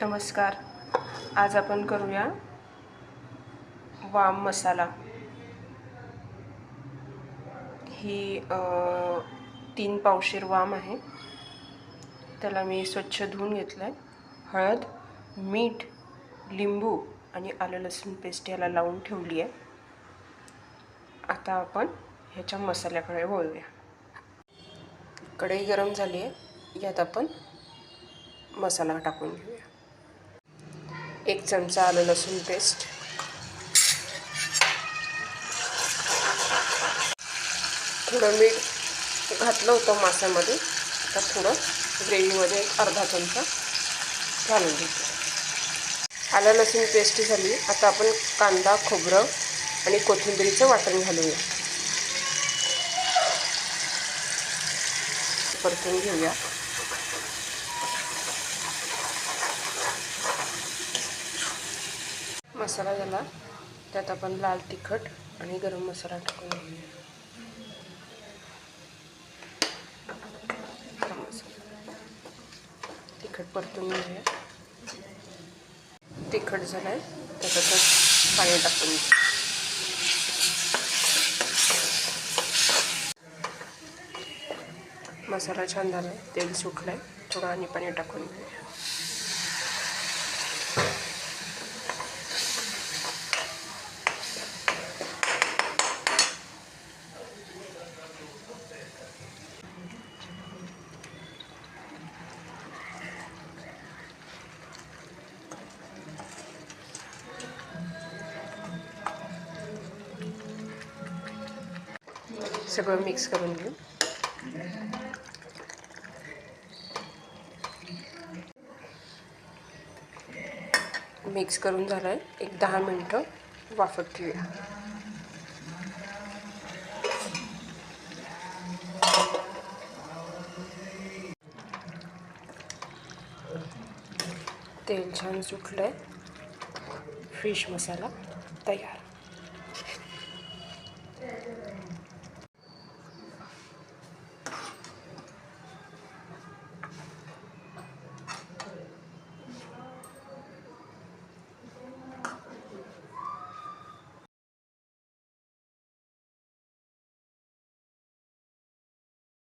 नमस्कार. आज आपण करूया वाम मसाला. ही तीन पावशेर वाम आहे. त्याला मी स्वच्छ धुवून घेतलं आहे हळद मीठ लिंबू आणि आलं लसूण पेस्ट याला लावून ठेवली आहे आता आपण ह्याच्या मसाल्याकडे वळूया. कढई गरम झाली आहे यात आपण मसाला टाकून घेऊया. एक चमचा आलं लसूण पेस्ट थोडं मीठ घातलं होतं माशामध्ये. तर थोडं ग्रेव्हीमध्ये एक अर्धा चमचा घालून घेतो. आलं लसूण पेस्ट झाली. आता आपण कांदा खोबरं आणि कोथिंबीरीचं वाटण घालूया. परतून घेऊया. मसाला झाला. त्यात आपण लाल तिखट आणि गरम मसाला टाकून गरम मसाला. तिखट परतून घेऊया. तिखट झालं आहे त्याच्यातच पाणी टाकून घेऊ मसाला छान झाला आहे तेल सुटलं आहे थोडं आणि पाणी टाकून घेऊया. सगळं मिक्स करून घेऊ. मिक्स करून झालं आहे एक दहा मिनटं वाफत ठेवूया. तेल छान सुटलं आहे फिश मसाला तयार.